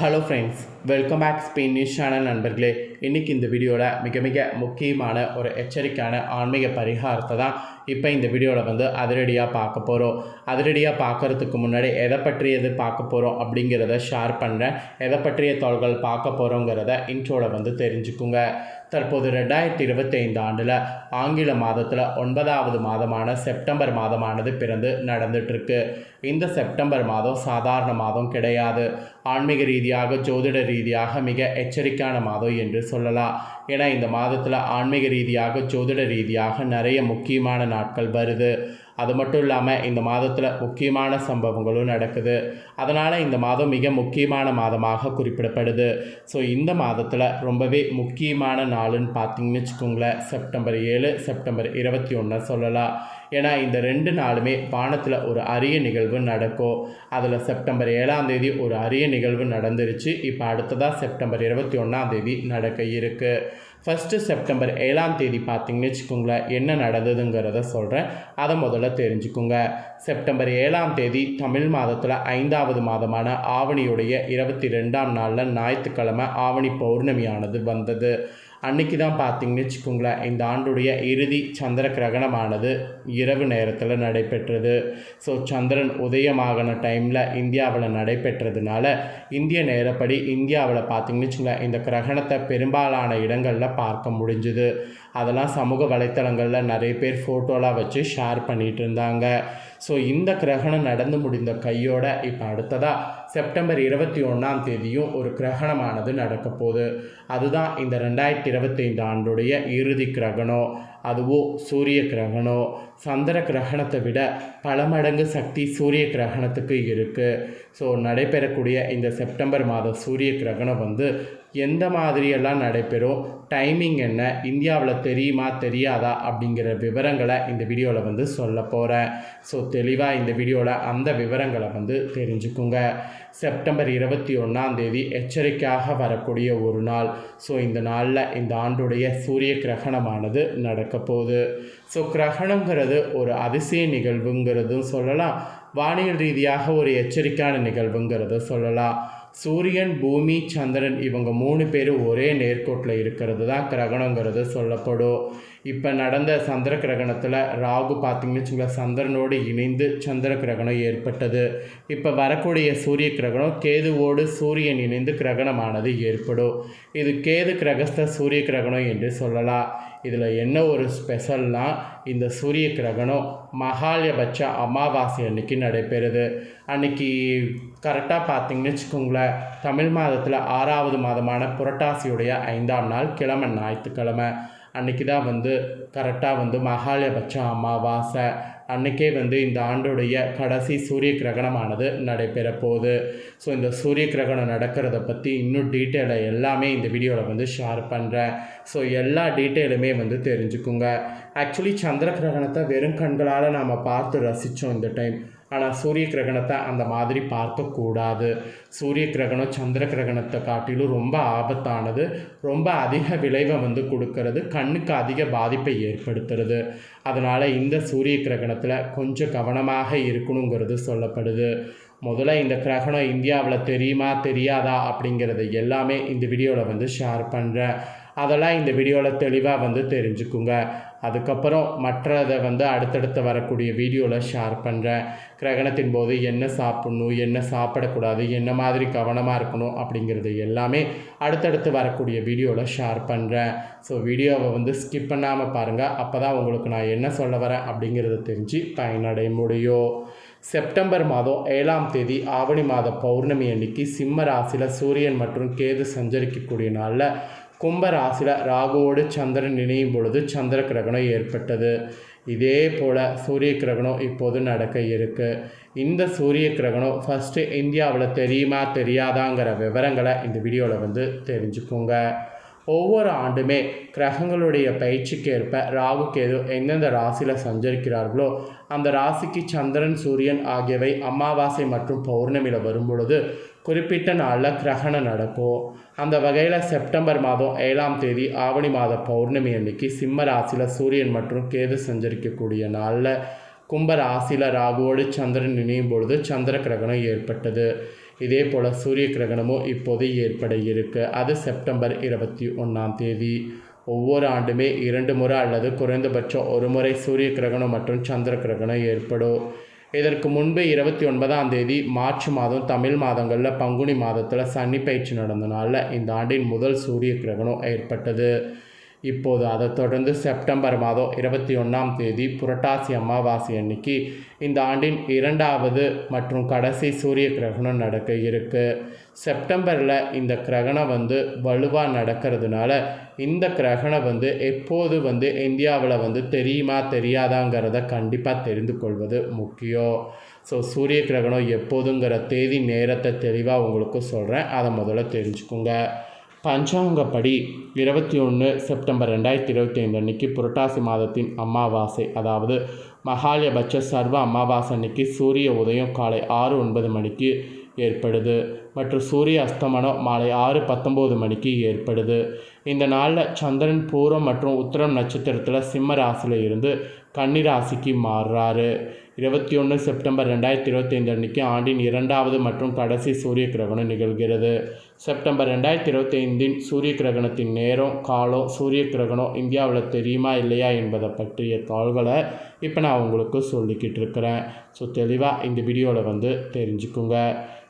Hello friends welcome back Spain news channel நண்பர்களே. இன்றைக்கி இந்த வீடியோவில் மிக மிக முக்கியமான ஒரு எச்சரிக்கையான ஆன்மீக பரிகாரத்தை தான் இப்போ இந்த வீடியோவில் வந்து அதிரடியாக பார்க்க போகிறோம் அதிரடியாக பார்க்குறதுக்கு முன்னாடி எதை பற்றியது பார்க்க போகிறோம் அப்படிங்கிறத ஷேர் பண்ணுறேன் எதை பற்றிய தொல்கள் பார்க்க போகிறோங்கிறத இன்ட்ரோவில் வந்து தெரிஞ்சுக்குங்க. தற்போது ரெண்டாயிரத்தி இருபத்தைந்து ஆண்டில் ஆங்கில மாதத்தில் ஒன்பதாவது மாதமான செப்டம்பர் மாதமானது பிறந்து நடந்துட்டுருக்கு. இந்த செப்டம்பர் மாதம் சாதாரண மாதம் கிடையாது. ஆன்மீக ரீதியாக ஜோதிட ரீதியாக மிக எச்சரிக்கையான மாதம் என்று சொல்லலாம். ஏன்னா இந்த மாதத்தில் ஆன்மீக ரீதியாக ஜோதிட ரீதியாக நிறைய முக்கியமான நாட்கள் வருது. அது மட்டும் இல்லாமல் இந்த மாதத்தில் முக்கியமான சம்பவங்களும் நடக்குது. அதனால் இந்த மாதம் மிக முக்கியமான மாதமாக குறிப்பிடப்படுது. ஸோ இந்த மாதத்தில் ரொம்பவே முக்கியமான நாளுன்னு பார்த்தீங்கன்னு வச்சுக்கோங்களேன். செப்டம்பர் ஏழு செப்டம்பர் இருபத்தி ஒன்று சொல்லலாம். ஏன்னா இந்த ரெண்டு நாளுமே வானத்தில் ஒரு அரிய நிகழ்வு நடக்கும். அதில் செப்டம்பர் ஏழாம் தேதி ஒரு அரிய நிகழ்வு நடந்துருச்சு. இப்போ அடுத்ததாக செப்டம்பர் இருபத்தி ஒன்றாம் தேதி நடக்க இருக்குது ஃபஸ்ட்டு செப்டம்பர் ஏழாம் தேதி பார்த்தீங்கன்னு வச்சுக்கோங்களேன் என்ன நடந்ததுங்கிறத சொல்கிறேன் அதை முதல்ல தெரிஞ்சுக்கோங்க. செப்டம்பர் ஏழாம் தேதி தமிழ் மாதத்தில் ஐந்தாவது மாதமான ஆவணியுடைய இருபத்தி ரெண்டாம் நாளில் ஞாயிற்றுக்கிழமை ஆவணி பௌர்ணமியானது வந்தது. அன்னைக்கு தான் பார்த்தீங்கன்னு வச்சுக்கோங்களேன். இந்த ஆண்டுடைய இறுதி சந்திர கிரகணமானது இரவு நேரத்தில் நடைபெற்றது. ஸோ சந்திரன் உதயமாகின டைமில் இந்தியாவில் நடைபெற்றதுனால இந்திய நேரப்படி இந்தியாவில் பார்த்தீங்கன்னு வச்சுக்கோங்களேன் இந்த கிரகணத்தை பெரும்பாலான இடங்களில் பார்க்க முடிஞ்சுது. அதெல்லாம் சமூக வலைத்தளங்களில் நிறைய பேர் ஃபோட்டோலாம் வச்சு ஷேர் பண்ணிகிட்டு இருந்தாங்க. ஸோ இந்த கிரகணம் நடந்து முடிந்த கையோட இப்போ அடுத்ததாக செப்டம்பர் இருபத்தி ஒன்றாம் தேதியும் ஒரு கிரகணமானது நடக்க போகுது அதுதான் இந்த ரெண்டாயிரத்தி இருபத்தைந்து ஆண்டுடைய இறுதி கிரகணம். அதுவும் சூரிய கிரகணம் சந்திர கிரகணத்தை விட பல மடங்கு சக்தி சூரிய கிரகணத்துக்கு இருக்குது ஸோ நடைபெறக்கூடிய இந்த செப்டம்பர் மாத சூரிய கிரகணம் வந்து எந்த மாதிரியெல்லாம் நடைபெறும்? டைமிங் என்ன? இந்தியாவில் தெரியுமா தெரியாதா? அப்படிங்கிற விவரங்களை இந்த வீடியோவில் வந்து சொல்ல போகிறேன் ஸோ தெளிவாக இந்த வீடியோவில் அந்த விவரங்களை வந்து தெரிஞ்சுக்குங்க. செப்டம்பர் இருபத்தி ஒன்றாம் தேதி எச்சரிக்கையாக வரக்கூடிய ஒரு நாள். ஸோ இந்த நாளில் இந்த ஆண்டுடைய சூரிய கிரகணமானது நடக்க போகுது ஸோ கிரகணங்கிறது ஒரு அதிசய நிகழ்வுங்கிறதும் சொல்லலாம். வானியல் ரீதியாக ஒரு எச்சரிக்கையான நிகழ்வுங்கிறத சொல்லலாம். சூரியன் பூமி சந்திரன் இவங்க மூணு பேரும் ஒரே நேர்கோட்டில் இருக்கிறது தான் கிரகணங்கிறது சொல்லப்படும். இப்போ நடந்த சந்திர கிரகணத்தில் ராகு பார்த்திங்கன்னு வச்சுங்களா சந்திரனோடு இணைந்து சந்திர கிரகணம் ஏற்பட்டது. இப்போ வரக்கூடிய சூரிய கிரகணம் கேதுவோடு சூரியன் இணைந்து கிரகணமானது ஏற்படும். இது கேது கிரகஸ்த சூரிய கிரகணம் என்று சொல்லலாம். இதில் என்ன ஒரு ஸ்பெஷல்னால் இந்த சூரிய கிரகணம் மகாலயபட்ச அமாவாசை அன்னைக்கு நடைபெறுது. அன்னைக்கு கரெக்டாக பார்த்தீங்கன்னு வச்சுக்கோங்களேன். தமிழ் மாதத்தில் ஆறாவது மாதமான புரட்டாசியுடைய ஐந்தாம் நாள் கிழமை ஞாயிற்றுக்கிழமை. அன்றைக்கி தான் வந்து கரெக்டாக வந்து மகாலயபட்ச அமாவாசை. அன்றைக்கே வந்து இந்த ஆண்டுடைய கடைசி சூரிய கிரகணமானது நடைபெற போகுது. ஸோ இந்த சூரிய கிரகணம் நடக்கிறத பற்றி இன்னும் டீட்டெயிலை எல்லாமே இந்த வீடியோவில் வந்து ஷேர் பண்ணுறேன் ஸோ எல்லா டீட்டெயிலுமே வந்து தெரிஞ்சுக்குங்க. ஆக்சுவலி சந்திர கிரகணத்தை வெறும் கண்களால் நாம் பார்த்து ரசித்தோம் இந்த டைம் ஆனால் சூரிய கிரகணத்தை அந்த மாதிரி பார்க்கக்கூடாது. சூரிய கிரகணம் சந்திர கிரகணத்தை காட்டிலும் ரொம்ப ஆபத்தானது. ரொம்ப அதிக விளைவை வந்து கொடுக்கறது கண்ணுக்கு அதிக பாதிப்பை ஏற்படுத்துறது. அதனால் இந்த சூரிய கிரகணத்தில் கொஞ்சம் கவனமாக இருக்கணுங்கிறது சொல்லப்படுது. முதல்ல இந்த கிரகணம் இந்தியாவில் தெரியுமா தெரியாதா அப்படிங்கிறது எல்லாமே இந்த வீடியோவில் வந்து ஷேர் பண்ணுறேன் அதெல்லாம் இந்த வீடியோவில் தெளிவாக வந்து தெரிஞ்சுக்குங்க. அதுக்கப்புறம் மற்றதை வந்து அடுத்தடுத்து வரக்கூடிய வீடியோவில் ஷேர் பண்ணுறேன் கிரகணத்தின் போது என்ன சாப்பிட்ணும் என்ன சாப்பிடக்கூடாது என்ன மாதிரி கவனமாக இருக்கணும் அப்படிங்கிறது எல்லாமே அடுத்தடுத்து வரக்கூடிய வீடியோவில் ஷேர் பண்ணுறேன் ஸோ வீடியோவை வந்து ஸ்கிப் பண்ணாமல் பாருங்கள் அப்போ தான் உங்களுக்கு நான் என்ன சொல்ல வரேன் அப்படிங்கிறத தெரிஞ்சு பயனடைய முடியும். செப்டம்பர் மாதம் ஏழாம் தேதி ஆவணி மாத பௌர்ணமி அன்னைக்கு சிம்ம ராசியில் சூரியன் மற்றும் கேது சஞ்சரிக்கக்கூடிய நாளில் கும்பராசியில் ராகுவோடு சந்திரன் இணையும் பொழுது சந்திர கிரகணம் ஏற்பட்டது. இதே போல் சூரிய கிரகணம் இப்போது நடக்க இருக்குது இந்த சூரிய கிரகணம் ஃபஸ்ட்டு இந்தியாவில் தெரியுமா தெரியாதாங்கிற விவரங்களை இந்த வீடியோவில் வந்து தெரிஞ்சுக்கோங்க. ஒவ்வொரு ஆண்டுமே கிரகங்களுடைய பயிற்சிக்கு ஏற்ப ராகு கேது எந்தெந்த ராசியில் சஞ்சரிக்கிறார்களோ அந்த ராசிக்கு சந்திரன் சூரியன் ஆகியவை அமாவாசை மற்றும் பௌர்ணமியில் வரும் பொழுது குறிப்பிட்ட நாளில் கிரகணம் நடக்கும். அந்த வகையில் செப்டம்பர் மாதம் ஏழாம் தேதி ஆவணி மாத பௌர்ணமி அன்னைக்கு சிம்ம ராசியில் சூரியன் மற்றும் கேது சஞ்சரிக்கக்கூடிய நாளில் கும்ப ராசியில் ராகுவோடு சந்திரன் இணையும் பொழுது சந்திர கிரகணம் ஏற்பட்டது. இதே போல் சூரிய கிரகணமும் இப்போது ஏற்பட இருக்கு. அது செப்டம்பர் இருபத்தி ஒன்றாம் தேதி. ஒவ்வொரு ஆண்டுமே இரண்டு முறை அல்லது குறைந்தபட்சம் ஒரு முறை சூரிய கிரகணம் மற்றும் சந்திர கிரகணம் ஏற்படும். இதற்கு முன்பு இருபத்தி ஒன்பதாம் தேதி மார்ச் மாதம் தமிழ் மாதங்களில் பங்குனி மாதத்தில் சனி பயிற்சி நடந்தனால இந்த ஆண்டின் முதல் சூரிய கிரகணம் ஏற்பட்டது. இப்போது அதைத் தொடர்ந்து செப்டம்பர் மாதம் இருபத்தி ஒன்றாம் தேதி புரட்டாசி அமாவாசை அன்னைக்கு இந்த ஆண்டின் இரண்டாவது மற்றும் கடைசி சூரிய கிரகணம் நடக்க இருக்குது செப்டம்பரில் இந்த கிரகணம் வந்து வலுவாக நடக்கிறதுனால இந்த கிரகணம் வந்து எப்போது வந்து இந்தியாவில் வந்து தெரியுமா தெரியாதாங்கிறத கண்டிப்பாக தெரிந்து கொள்வது முக்கியம். ஸோ சூரிய கிரகணம் எப்போதுங்கிற தேதி நேரத்தை தெளிவாக உங்களுக்கு சொல்கிறேன் அதை முதல்ல தெரிஞ்சுக்கோங்க. பஞ்சாங்கப்படி இருபத்தி ஒன்று செப்டம்பர் ரெண்டாயிரத்தி இருபத்தி ஐந்து அன்னைக்கு புரட்டாசி மாதத்தின் அமாவாசை அதாவது மகாலயபட்ச சர்வ அமாவாசை அன்னைக்கு சூரிய உதயம் காலை ஆறு ஒன்பது மணிக்கு ஏற்படுது மற்றும் சூரிய அஸ்தமனம் மாலை ஆறு பத்தொம்போது மணிக்கு ஏற்படுது. இந்த நாளில் சந்திரன் பூரம் மற்றும் உத்தரம் நட்சத்திரத்தில் சிம்ம ராசியில் இருந்து கன்னி ராசிக்கு மாறுறாரு. இருபத்தி ஒன்று செப்டம்பர் ரெண்டாயிரத்தி இருபத்தைந்து அன்னைக்கு ஆண்டின் இரண்டாவது மற்றும் கடைசி சூரிய கிரகணம் நிகழ்கிறது. செப்டம்பர் ரெண்டாயிரத்தி இருபத்தைந்தின் சூரிய கிரகணத்தின் நேரம் காலம் சூரிய கிரகணம் இந்தியாவில் தெரியுமா இல்லையா என்பதை பற்றிய தாள்களை இப்போ நான் உங்களுக்கு சொல்லிக்கிட்டு இருக்கிறேன். ஸோ தெளிவாக இந்த வீடியோவில் வந்து தெரிஞ்சுக்குங்க.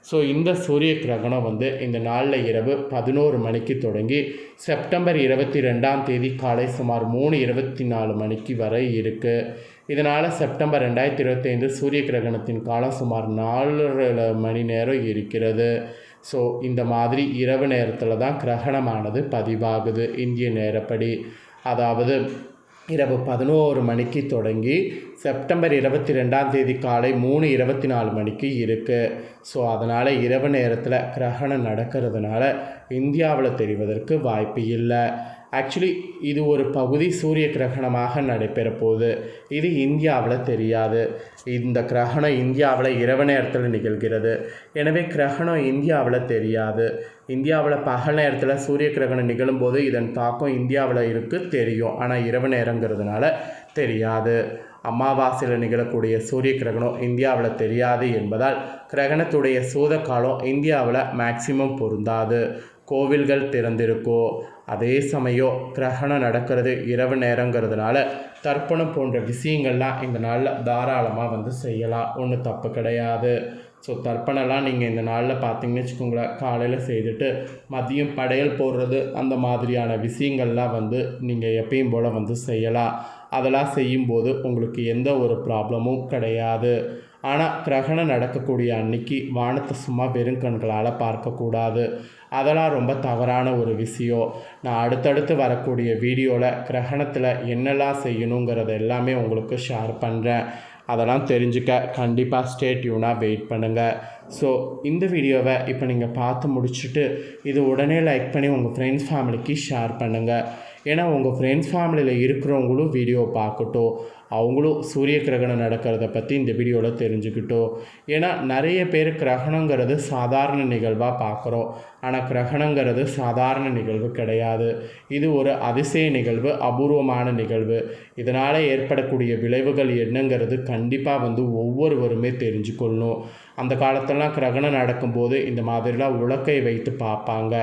ஸோ இந்த சூரிய கிரகணம் வந்து இந்த நாளில் இரவு பதினோரு மணிக்கு தொடங்கி செப்டம்பர் இருபத்தி ரெண்டாம் தேதி காலை சுமார் மூணு இருபத்தி நாலு மணிக்கு வரை இருக்குது இதனால் செப்டம்பர் ரெண்டாயிரத்தி இருபத்தைந்து சூரிய கிரகணத்தின் காலம் சுமார் நாலரை மணி நேரம் இருக்கிறது. ஸோ இந்த மாதிரி இரவு நேரத்தில் தான் கிரகணமானது பதிவாகுது இந்திய நேரப்படி. அதாவது இரவு பதினோரு மணிக்கு தொடங்கி செப்டம்பர் இருபத்தி ரெண்டாம் தேதி காலை மூணு இருபத்தி நாலு மணிக்கு இருக்குது ஸோ அதனால் இரவு நேரத்தில் கிரகணம் நடக்கிறதுனால இந்தியாவில் தெரிவதற்கு வாய்ப்பு இல்லை. ஆக்சுவலி இது ஒரு பகுதி சூரிய கிரகணமாக நடைபெற போகுது இது இந்தியாவில் தெரியாது. இந்த கிரகணம் இந்தியாவில் இரவு நேரத்தில் நிகழ்கிறது. எனவே கிரகணம் இந்தியாவில் தெரியாது. இந்தியாவில் பகல் நேரத்தில் சூரிய கிரகணம் நிகழும்போது இதன் தாக்கம் இந்தியாவில் இருக்குது தெரியும். ஆனால் இரவு நேரங்கிறதுனால தெரியாது. அமாவாசையில் நிகழக்கூடிய சூரிய கிரகணம் இந்தியாவில் தெரியாது என்பதால் கிரகணத்துடைய சூத காலம் இந்தியாவில் மேக்சிமம் பொருந்தாது. கோவில்கள் திறந்திருக்கோ அதே சமயம் கிரகணம் நடக்கிறது இரவு நேரங்கிறதுனால தர்ப்பணம் போன்ற விஷயங்கள்லாம் இந்த நாளில் தாராளமாக வந்து செய்யலாம். ஒன்றும் தப்பு கிடையாது. ஸோ தர்ப்பணம்லாம் நீங்கள் இந்த நாளில் பார்த்தீங்கன்னு வச்சுக்கோங்களேன் காலையில் செய்துட்டு மதியம் படையல் போடுறது அந்த மாதிரியான விஷயங்கள்லாம் வந்து நீங்கள் எப்பயும் போல் வந்து செய்யலாம். அதெல்லாம் செய்யும்போது உங்களுக்கு எந்த ஒரு ப்ராப்ளமும் கிடையாது. ஆனால் கிரகணம் நடக்கக்கூடிய அன்னைக்கு வானத்தை சும்மா வெறும் கண்களால் பார்க்கக்கூடாது. அதெல்லாம் ரொம்ப தவறான ஒரு விஷயம். நான் அடுத்தடுத்து வரக்கூடிய வீடியோவில் கிரகணத்தில் என்னெல்லாம் செய்யணுங்கிறத எல்லாமே உங்களுக்கு ஷேர் பண்ணுறேன் அதெல்லாம் தெரிஞ்சுக்க கண்டிப்பாக ஸ்டேட்யூனாக வெயிட் பண்ணுங்கள் ஸோ இந்த வீடியோவை இப்போ நீங்கள் பார்த்து முடிச்சுட்டு இது உடனே லைக் பண்ணி உங்கள் ஃப்ரெண்ட்ஸ் ஃபேமிலிக்கு ஷேர் பண்ணுங்கள் ஏன்னா உங்கள் ஃப்ரெண்ட்ஸ் ஃபேமிலியில் இருக்கிறவங்களும் வீடியோ பார்க்கட்டும். அவங்களும் சூரிய கிரகணம் நடக்கிறத பற்றி இந்த வீடியோவில் தெரிஞ்சுக்கிட்டோம். ஏன்னா நிறைய பேர் கிரகணங்கிறது சாதாரண நிகழ்வாக பார்க்குறோம். ஆனால் கிரகணங்கிறது சாதாரண நிகழ்வு கிடையாது. இது ஒரு அதிசய நிகழ்வு அபூர்வமான நிகழ்வு. இதனால் ஏற்படக்கூடிய விளைவுகள் என்னங்கிறது கண்டிப்பாக வந்து ஒவ்வொருவருமே தெரிஞ்சுக்கொள்ளணும் அந்த காலத்திலலாம் கிரகணம் நடக்கும்போது இந்த மாதிரிலாம் உலக்கை வைத்து பார்ப்பாங்க.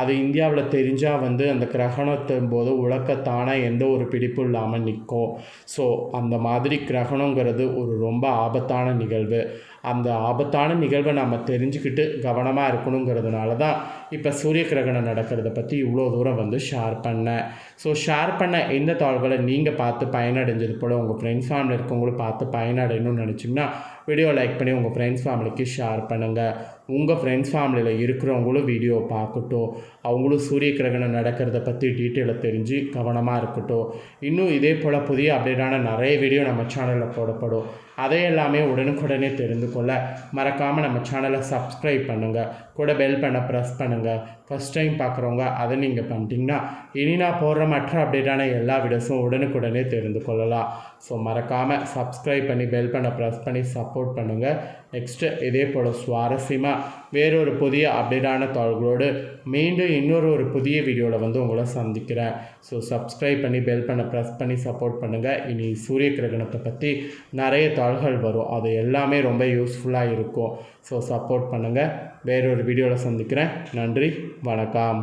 அது இந்தியாவில் தெரிஞ்சால் வந்து அந்த கிரகணத்தின் போது உலக்கத்தானே எந்த ஒரு பிடிப்பும் இல்லாமல் நிற்கும். ஸோ அந்த மாதிரி கிரகணங்கிறது ஒரு ரொம்ப ஆபத்தான நிகழ்வு. அந்த ஆபத்தான நிகழ்வை நம்ம தெரிஞ்சுக்கிட்டு கவனமாக இருக்கணுங்கிறதுனால தான் இப்போ சூரிய கிரகணம் நடக்கிறத பற்றி இவ்வளோ தூரம் வந்து ஷேர் பண்ணேன். ஸோ ஷேர் பண்ண எந்த தாள்களை நீங்கள் பார்த்து பயனடைஞ்சது போல் உங்கள் ஃப்ரெண்ட்ஸ் ஃபேமிலி இருக்கவங்களும் பார்த்து பயனடையணும்னு நினச்சிங்கன்னா வீடியோ லைக் பண்ணி உங்கள் ஃப்ரெண்ட்ஸ் ஃபேமிலிக்கு ஷேர் பண்ணுங்கள் உங்கள் ஃப்ரெண்ட்ஸ் ஃபேமிலியில் இருக்கிறவங்களும் வீடியோ பார்க்கட்டும். அவங்களும் சூரிய கிரகணம் நடக்கிறத பற்றி டீட்டெயிலை தெரிஞ்சு கவனமாக இருக்கட்டும். இன்னும் இதே போல் புதிய அப்டேட்டான நிறைய வீடியோ நம்ம சேனலில் போடப்படும். அதை எல்லாமே உடனுக்குடனே தெரிந்து கொள்ள மறக்காமல் நம்ம சேனலை சப்ஸ்கிரைப் பண்ணுங்கள் கூட பெல் பண்ண ப்ரெஸ் பண்ணுங்கள் ஃபஸ்ட் டைம் பார்க்குறவங்க அதை நீங்கள் பண்ணிட்டீங்கன்னா இனி நான் போடுற மற்ற அப்டேட்டான எல்லா வீடியோஸும் உடனுக்குடனே தெரிந்து கொள்ளலாம். ஸோ மறக்காமல் சப்ஸ்கிரைப் பண்ணி பெல் பண்ண ப்ரெஸ் பண்ணி சப்போர்ட் பண்ணுங்கள் நெக்ஸ்ட்டு இதே போல் சுவாரஸ்யமாக வேறொரு புதிய அப்டேட்டான தாள்களோடு மீண்டும் இன்னொரு ஒரு புதிய வீடியோவில் வந்து உங்களை சந்திக்கிறேன். ஸோ சப்ஸ்கிரைப் பண்ணி பெல் பண்ண ப்ரெஸ் பண்ணி சப்போர்ட் பண்ணுங்கள் இனி சூரிய கிரகணத்தை பற்றி நிறைய தாள் தகவல்கள் வரும். அது எல்லாமே ரொம்ப யூஸ்ஃபுல்லாக இருக்கும். ஸோ சப்போர்ட் பண்ணுங்கள் வேறொரு வீடியோவில் சந்திக்கிறேன். நன்றி. வணக்கம்.